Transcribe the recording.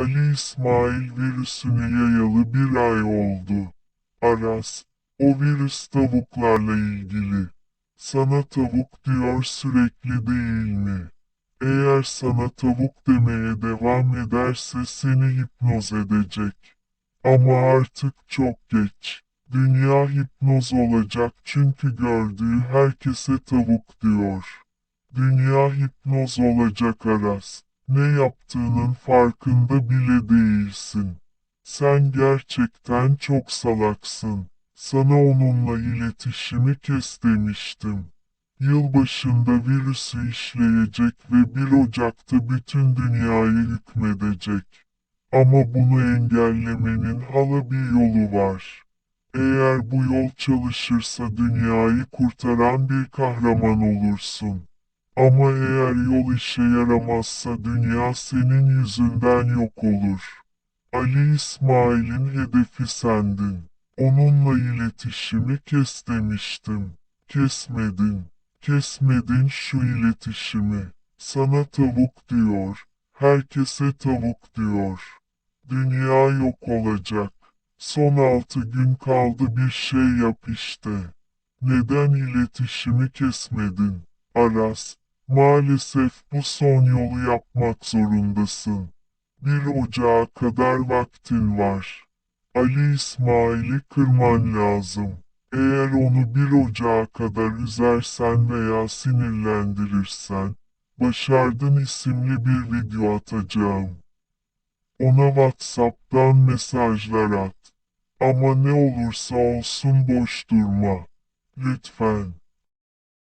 Ali İsmail virüsünü yayalı bir ay oldu. Aras, o virüs tavuklarla ilgili. Sana tavuk diyor sürekli değil mi? Eğer sana tavuk demeye devam ederse seni hipnoz edecek. Ama artık çok geç. Dünya hipnoz olacak çünkü gördüğü herkese tavuk diyor. Dünya hipnoz olacak Aras. Ne yaptığının farkında bile değilsin. Sen gerçekten çok salaksın. Sana onunla iletişimi kes demiştim. Yılbaşında virüsü işleyecek ve 1 Ocak'ta bütün dünyayı hükmedecek. Ama bunu engellemenin hala bir yolu var. Eğer bu yol çalışırsa dünyayı kurtaran bir kahraman olursun. Ama eğer yol işe yaramazsa dünya senin yüzünden yok olur. Ali İsmail'in hedefi sendin. Onunla iletişimi kes demiştim. Kesmedin. Kesmedin şu iletişimi. Sana tavuk diyor. Herkese tavuk diyor. Dünya yok olacak. Son altı gün kaldı bir şey yap işte. Neden iletişimi kesmedin? Aras, maalesef bu son yolu yapmak zorundasın. Bir ocağa kadar vaktin var. Ali İsmail'i kırman lazım. Eğer onu bir ocağa kadar üzersen veya sinirlendirirsen, Başardın isimli bir video atacağım. Ona WhatsApp'tan mesajlar at. Ama ne olursa olsun boş durma. Lütfen.